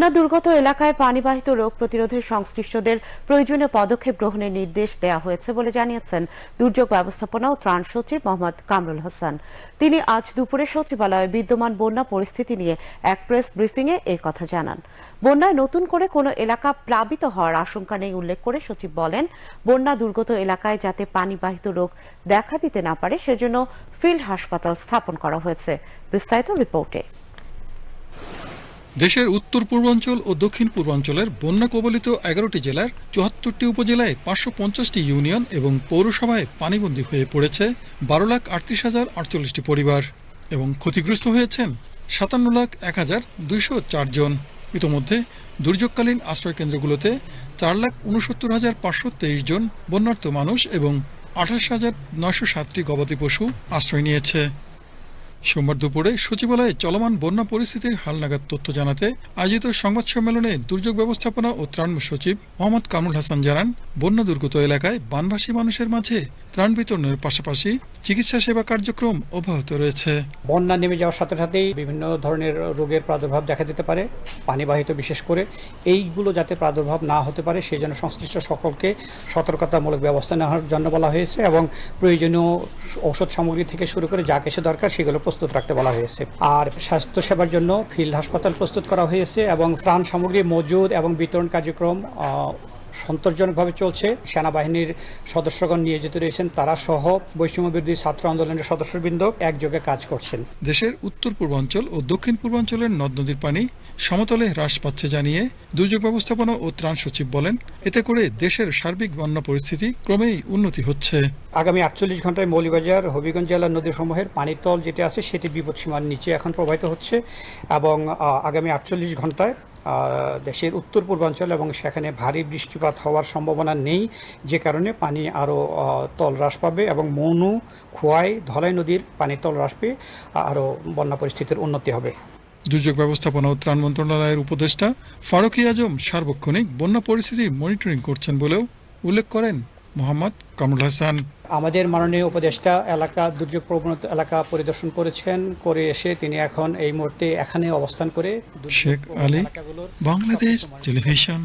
বন্যা দুর্গত এলাকায় পানিবাহিত রোগ প্রতিরোধে সংশ্লিষ্টদের প্রয়োজনীয় পদক্ষেপ গ্রহণের নির্দেশ দেওয়া হয়েছে বলে জানিয়েছেন দুর্যোগ ব্যবস্থাপনা ও ত্রাণ সচিব মোহাম্মদ কামরুল হাসান। তিনি আজ দুপুরে সচিবালয়ে বিদ্যমান বন্যা পরিস্থিতি নিয়ে এক প্রেস ব্রিফিংয়ে এই কথা জানান। বন্যায় নতুন করে কোনো এলাকা প্লাবিত হওয়ার আশঙ্কা নেই উল্লেখ করে সচিব বলেন, বন্যা দুর্গত এলাকায় যাতে পানিবাহিত রোগ দেখা দিতে না পারে, সেজন্য ফিল্ড হাসপাতাল স্থাপন করা হয়েছে। বিস্তারিত রিপোর্টে। দেশের উত্তর পূর্বাঞ্চল ও দক্ষিণ পূর্বাঞ্চলের বন্যা কবলিত এগারোটি জেলার চুয়াত্তরটি উপজেলায় পাঁচশো পঞ্চাশটি ইউনিয়ন এবং পৌরসভায় পানিবন্দী হয়ে পড়েছে বারো লাখ আটত্রিশ হাজার আটচল্লিশটি পরিবার এবং ক্ষতিগ্রস্ত হয়েছেন সাতান্ন লাখ এক হাজার দুইশো চারজন ইতোমধ্যে দুর্যোগকালীন আশ্রয়কেন্দ্রগুলোতে চার লাখ উনসত্তর হাজার পাঁচশো তেইশ জন বন্যার্ত মানুষ এবং আঠাশ হাজার নয়শো সাতটি গবাদি পশু আশ্রয় নিয়েছে। সোমবার দুপুরে সচিবালয়ে চলমান বন্যা পরিস্থিতির হালনাগাদ তথ্য জানাতে আয়োজিত সংবাদ সম্মেলনে দুর্যোগ ব্যবস্থাপনা ও ত্রাণ সচিব মোহাম্মদ কামরুল হাসান জানান, বন্যা দুর্গত এলাকায় বানভাসী মানুষের মাঝে ত্রাণ বিতরণের পাশাপাশি চিকিৎসা সেবা কার্যক্রম অব্যাহত রয়েছে। বন্যা নেমে যাওয়ার সাথে সাথেই বিভিন্ন ধরনের রোগের প্রাদুর্ভাব দেখা দিতে পারে, পানিবাহিত বিশেষ করে। এইগুলো যাতে প্রাদুর্ভাব না হতে পারে সেই জন্য সংশ্লিষ্ট সকলকে সতর্কতামূলক ব্যবস্থা নেওয়ার জন্য বলা হয়েছে এবং প্রয়োজনীয় ঔষধ সামগ্রী থেকে শুরু করে যা কিছু দরকার সেগুলো প্রস্তুত রাখতে বলা হয়েছে। আর স্বাস্থ্য সেবার জন্য ফিল্ড হাসপাতাল প্রস্তুত করা হয়েছে এবং ত্রাণ সামগ্রী মজুদ এবং বিতরণ কার্যক্রম সন্তোষজনকভাবে চলছে। সেনাবাহিনীর সদস্যগণ নিয়োজিত রয়েছেন। তারা সহ বৈষম্য বিরোধী ছাত্র আন্দোলনের সদস্যবৃন্দ একযোগে কাজ করছেন। দেশের উত্তর পূর্বাঞ্চল ও দক্ষিণ পূর্বাঞ্চলের নদ নদীর পানি সমতলে হ্রাস পাচ্ছে জানিয়ে দুর্যোগ ব্যবস্থাপনা ও ত্রাণ সচিব বলেন, এতে করে দেশের সার্বিক বন্যা পরিস্থিতি ক্রমেই উন্নতি হচ্ছে। আগামী আটচল্লিশ ঘন্টায় মৌলিবাজার হবিগঞ্জ জেলার নদীসমূহের পানির তল যেটা আছে, সেটি বিপদসীমার নিচে এখন প্রবাহিত হচ্ছে এবং আগামী আটচল্লিশ ঘন্টায় দেশের উত্তর পূর্বাঞ্চল এবং সেখানে ভারী বৃষ্টিপাত হওয়ার সম্ভাবনা নেই, যে কারণে পানি আরও তল হ্রাস পাবে এবং মনু, খোয়াই, ধলাই নদীর পানির তল হ্রাস পেয়ে আরও বন্যা পরিস্থিতির উন্নতি হবে। দুর্যোগ ব্যবস্থাপনা ও ত্রাণ মন্ত্রণালয়ের উপদেষ্টা ফারুকি আজম সার্বক্ষণিক বন্যা পরিস্থিতি মনিটরিং করছেন বলেও উল্লেখ করেন মোহাম্মদ কামরুল হাসান। আমাদের মাননীয় উপদেষ্টা এলাকা দুর্যোগ প্রবণতা এলাকা পরিদর্শন করেছেন করে এসে তিনি এখন এই মুহূর্তে এখানে অবস্থান করে শেখ আলী, বাংলাদেশ টেলিভিশন।